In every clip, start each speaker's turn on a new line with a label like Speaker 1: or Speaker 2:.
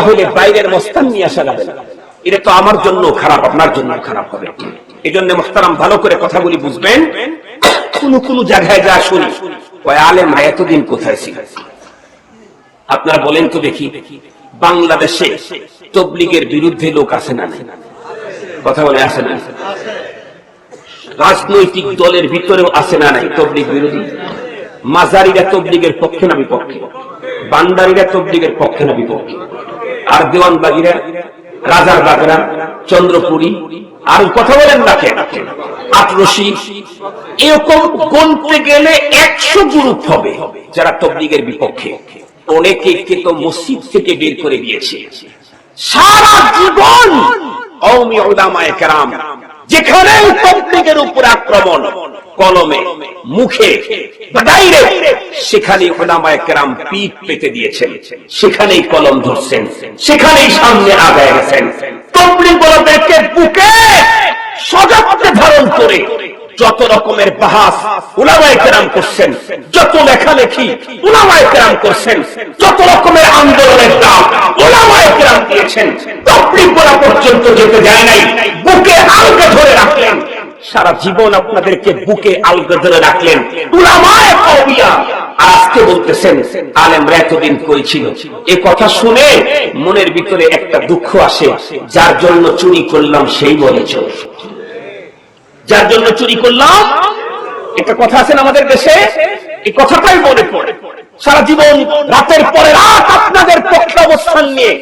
Speaker 1: তাহলে বাইরের মস্তান নিয়ে আসা যাবে এটা তো আমার জন্য খারাপ, আপনার জন্য খারাপ হবে। এই জন্য মোস্তারাম ভালো করে কথাগুলি বুঝবেন। কোন কোন জায়গায় যা শুনি ওই আলেমরা এতদিন কোথায় ছিল আপনারা বলেন তো দেখি, বাংলাদেশে তবলিগের বিরুদ্ধে লোক আছে না কথা বলে আসে না? রাজনৈতিক দলের ভিতরেও আছে না নাই তবলিগ বিরোধী? মাজারিরা তবলিগের পক্ষে না বিপক্ষে? বান্দারিরা তবলিগের পক্ষে না বিপক্ষে? আর দেওয়ানবাগিরা, রাজার বাগরা, চন্দ্রপুরী, আর কথা বলেন না কেন? আটরশি এরকম গণতে গেলে একশো গ্রুপ হবে, যারা তবলিগের বিপক্ষে। অনেকে মসজিদ থেকে বের করে দিয়েছে। সারা জীবন যেখানে তবলিগের আক্রমণ কলমে, মুখে সেখানে ওলামায়ে কেরাম পিঠ পেতে দিয়েছেন। সেখানেই কলম ধরছেন, সেখানেই সামনে আগায় গেছেন। ধারণ করে যত রকমের বাহাস করছেন, যত লেখালেখি উলামায়ে করছেন, যত রকমের আন্দোলনের দাম দিয়েছেন। বলা পর্যন্ত যেতে যায় নাই, বুকে ধরে রাখলেন। সারা জীবন আপনাদেরকে বুকে আলগা ধরে রাখলেন আজকে বলতেছেন, আলেমরা এতদিন করেছিল এ কথা শুনে মনের ভিতরে একটা দুঃখ আসে। যার জন্য চুরি করলাম, সেই বলেছ যার জন্য চুরি করলাম, একটা কথা আছে না আমাদের দেশে? এই কথাটাই মনে পড়ে। সারা জীবন রাতের পরে রাত আপনাদের পক্ষে অবস্থান নিয়ে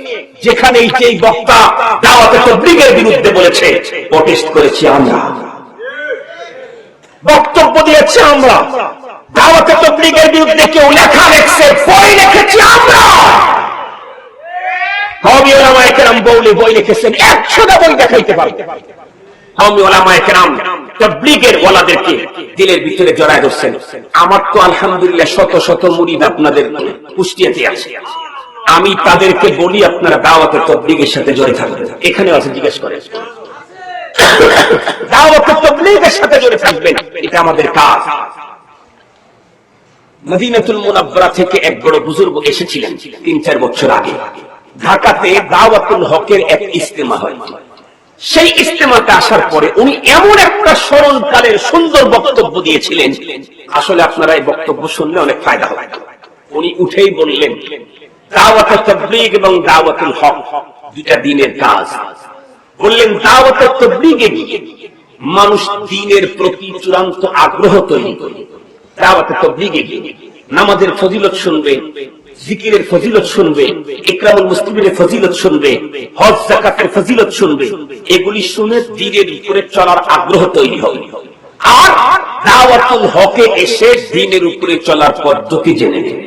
Speaker 1: যেখানে যেই বক্তা দাওয়াতে তবলিগের বিরুদ্ধে বলেছে প্রটেস্ট করেছি আমরা। বক্তব্য দিয়েছে আমরা। দাওয়াতে তবলিগের বিরুদ্ধে কেউ লেখা লেখছে, বই লিখেছি আমরা। আমার তো শত শত আপনাদের আমি তাদেরকে বলি আপনারা দাওয়াতে তবলীগের সাথে জড়ে থাকবেন। এখানে আছে, জিজ্ঞেস করে হয়। এমন একটা স্মরণকালের সুন্দর বক্তব্য দিয়েছিলেন। আসলে আপনারা এই বক্তব্য শুনলে অনেক ফায়দা হবে। উনি উঠেই বললেন, দাওয়াত এবং দাওয়াতুল হক দুটা দিনের কাজ। বললেন, দাওয়াত গিয়ে মানুষ দিনের প্রতি চূড়ান্ত আগ্রহ তৈরি করে। দাওয়াত তবলিগে গিয়ে নামাজের ফজিলত শুনবে, জিকিরের ফজিলত শুনবে ইকরামুল মুসলিমের ফজিলত শুনবে, হজ জাকাতের ফজিলত শুনবে। এগুলি শুনে দিনের উপরে চলার আগ্রহ তৈরি হবে। আর দাওয়াতুল হকে এসে দিনের উপরে চলার পদ্ধতি জেনে নেবে।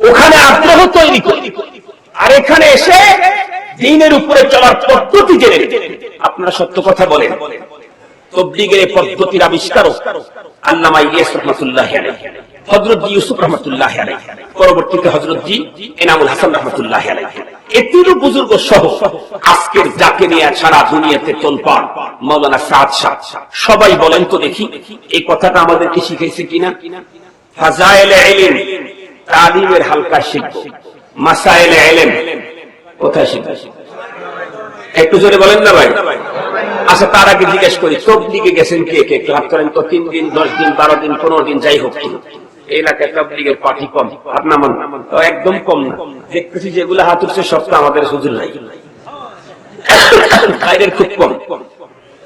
Speaker 1: ওখানে আগ্রহ তৈরি করে। আর এখানে এসে দিনের উপরে চলার পদ্ধতি জেনে আপনারা সত্য কথা বলেন। তবলিগের পদ্ধতির হযরত ইউসুফ পরবর্তীতে জি এনামুল হাসান এতিরও বুজুর্গ সহ আজকের নিয়ে দুনিয়াতে সবাই বলেন তো দেখি, এই কথাটা আমাদেরকে শিখাইছে কিনা? ফাজাইল ইলম, তালিমের হালকা শিখব মাসাইল ইলম একটু জোরে বলেন না ভাই। আচ্ছা তার আগে জিজ্ঞেস করি গেছেন কে? কে ক্লাব করেন তো, তিন দিন, দশ দিন, বারো দিন, পনেরো দিন, যাই হোক।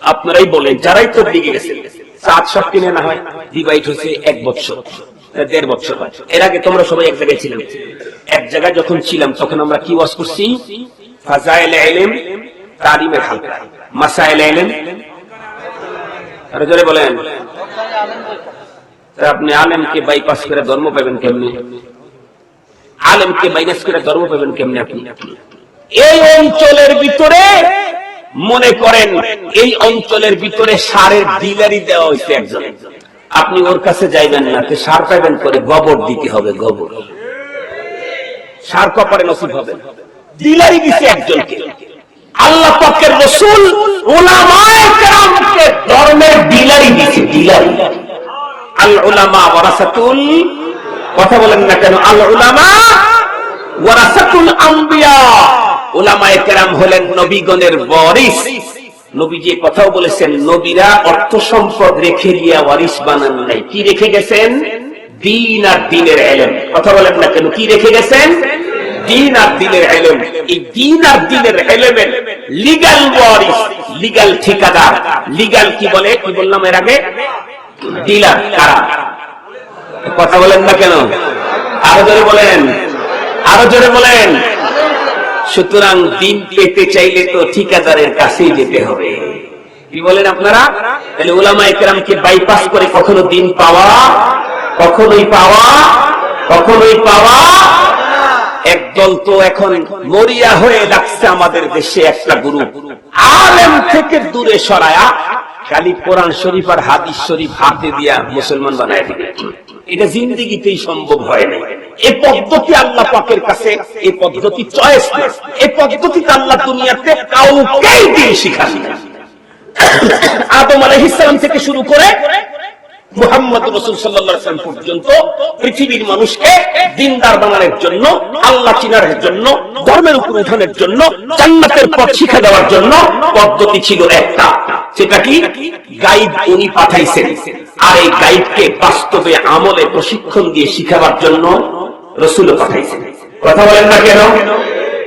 Speaker 1: আপনারাই বলেন, যারাই তবলিগে গেছেন সাত সব কিনে না হয় ডিভাইড হয়েছে এক বছর দেড় বছর হয়। এর আগে তোমরা সবাই এক জায়গায় ছিলাম। এক জায়গায় যখন ছিলাম, তখন আমরা কি ওয়াজ করছি? তালিমের হালকা। বলেন। আপনি আলেমকে বাইপাস করে ধর্ম পাবেন কেমনি? আলেমকে মাইনাস করে ধর্ম পাবেন কেমনি আপনি? এই অঞ্চলের ভিতরে মনে করেন, এই অঞ্চলের ভিতরে সারের ডিলারি দেওয়া হয়েছে একজন। আপনি ওর কাছে যাইবেন না সার পাইবেন করে গোবর দিতে হবে, গোবর। সার কপারে নসিব হবে। ডিলারি দিছে একজনকে। আল্লাহ পাকের রসুল ওলামায়ে কেরামকে ধর্মের ডিলারি দিছে ডিলারি আল উলামা ওয়ারাসাতুল, কথা বলেন না কেন? আল উলামা ওয়ারাসাতুল আম্বিয়া। ওলামায়ে কেরাম হলেন নবীগণের ওয়ারিস। নবীজি কথাও বলেছেন, নবীরা অর্থ সম্পদ রেখে দিয়ে ওয়ারিস বানান নাই। কি রেখে গেছেন? দিন আর দিনের এলেম। কথা বলেন না কেন? কি রেখে গেছেন? দিন আর দিনের এই দিন আর দিনের লিগাল ওয়ারিস লিগাল ঠিকাদার। লিগাল কি বলে? কি বললাম এর আগে? ডিলার কারা? কথা বলেন না কেন? আরও জোরে বলেন। আরও জোরে বলেন। সুতরাং দিন পেতে চাইলে তো ঠিকাদারের কাছেই যেতে হবে। কি বলেন আপনারা? তাহলে ওলামা একরামকে বাইপাস করে কখনো দিন পাওয়া, কখনোই পাওয়া কখনোই পাওয়া একদল তো এখন মরিয়া হয়ে ডাকছে আমাদের দেশে একটা গ্রুপ আলেম থেকে দূরে সরায়া খালি কোরআন শরীফ আর হাদিস শরীফ হাতে দিয়া মুসলমান বানায় দিবে। এটা জিন্দিগিতেই সম্ভব হয় না এই পদ্ধতি আল্লাহ পাকের কাছে এই পদ্ধতি চয়েস এই পদ্ধতিতে আল্লাহ দুনিয়াতে কাউকেই দিন শিখানি আদম আলাইহিসসালাম থেকে শুরু করে মুহাম্মদ রসুল সাল্লাম পর্যন্ত পৃথিবীর মানুষকে দিনদার বানানোর জন্য, আল্লাহ চিনার জন্য, ধর্মের উপর উঠানোর জন্য, জান্নাতের পথ শিখা দেওয়ার জন্য পদ্ধতি ছিল একটা। সেটা কি? গাইড উনি পাঠাইছেন। আর এই গাইডকে বাস্তবে আমলে প্রশিক্ষণ দিয়ে শিখাবার জন্য রসুলও পাঠাইছেন। কথা বলেন না কেন?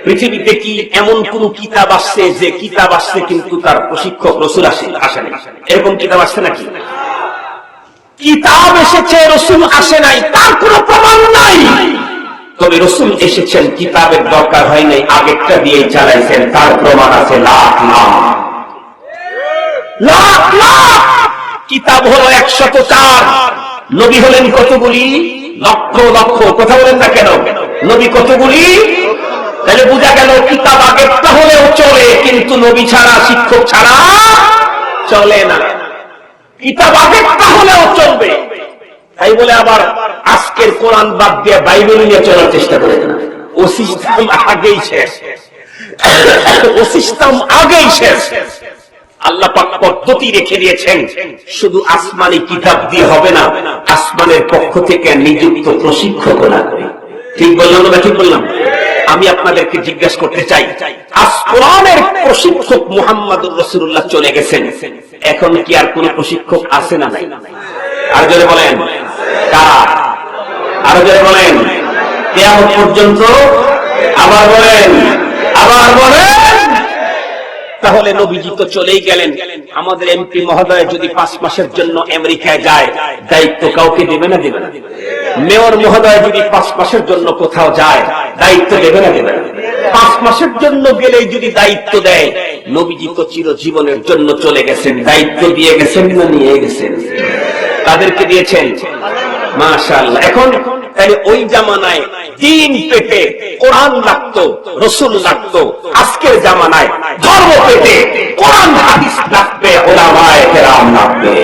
Speaker 1: পৃথিবীতে কি এমন কোন কিতাব আসছে যে কিতাব আসছে কিন্তু তার প্রশিক্ষক রসুল আসে আসে না এরকম কিতাব আসছে নাকি? কিতাব এসেছে, রসুল আসে নাই, তার কোন প্রমাণ নাই। তবে রসুল এসেছেন, কিতাবের দরকার হয় নাই, আগেরটা দিয়ে চালাইছেন, তার প্রমাণ আছে লাখ লাখ লাখ লাখ কিতাব হলো একশত চার নবী হলেন কতগুলি? লক্ষ লক্ষ। কথা বলেন না কেন? নবী কতগুলি? তাহলে বোঝা গেল, কিতাব আগেরটা হলেও চলে, কিন্তু নবী ছাড়া, শিক্ষক ছাড়া চলে না। কিতাব আগেরটা হলেও চলবে। তাই বলে আবার আজকের কোরআন বাদ দিয়ে বাইবেল নিয়ে চলার চেষ্টা করে না। ও সিস্টেম আগেই শেষ। ও সিস্টেম আগেই শেষ। আল্লাহ পদ্ধতি রেখে দিয়েছেন, শুধু আসমানি কিতাব দিয়ে হবে না, আসমানের পক্ষ থেকে নিযুক্ত প্রশিক্ষক লাগবে ঠিক বললাম না ঠিক বললাম? আমি আপনাদেরকে জিজ্ঞাসা করতে চাই আসমানের প্রশিক্ষক মুহাম্মদুর রসুল্লাহ চলে গেছেন, এখন কি আর কোন প্রশিক্ষক আছে না নাই? আর জোরে বলেন আরও জোরে বলেন কেমন পর্যন্ত আবার বলেন আবার বলেন। তাহলে নবীজি তো চলেই গেলেন। আমাদের এমপি মহোদয় যদি পাঁচ মাসের জন্য আমেরিকায় যায়, দায়িত্ব কাউকে দেবে না দেবে না। মেয়র মহোদয় যদি পাঁচ মাসের জন্য কোথাও যায়, দায়িত্ব দেবে না দেবে না। পাঁচ মাসের জন্য গেলে যদি দায়িত্ব দেয়, নবীজি তো চিরজীবনের জন্য চলে গেছেন, দায়িত্ব দিয়ে গেছেন না নিয়ে গেছেন? তাদেরকে দিয়েছেন? মাশাআল্লাহ। এখন তাহলে ওই জামানায় দিন পেটে কোরআন লাগতো, রসুল লাগতো। আজকের জামানায় ধর্ম পেটে কোরআন হাদিস লাগবে, ওলামায় কেরাম লাগবে।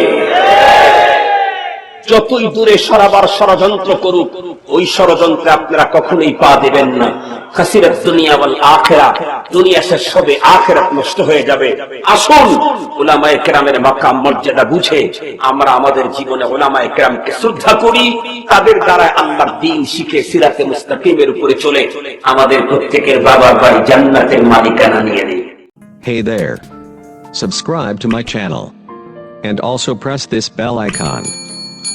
Speaker 1: যতই দূরে সরাবার ষড়যন্ত্র করুক, ওই ষড়যন্ত্রে আপনারা কখনোই পা দেবেন না খাসিরাত দুনিয়া বল আখেরা দুনিয়া শেষ হবে, আখেরাত নষ্ট হয়ে যাবে আসুন ওলামায়ে কেরামের মাকাম, মর্যাদা বুঝে আমরা আমাদের জীবনে ওলামায়ে কেরামকে শ্রদ্ধা করি, তাদের দ্বারা আল্লাহর দিন শিখে সিরাতে মুস্তাকিমের উপরে চলে আমাদের প্রত্যেকের বাবার বাড়ি জান্নাতের মালিকানা নিয়ে নেই
Speaker 2: Hey there. Subscribe to my channel. And also press this bell icon.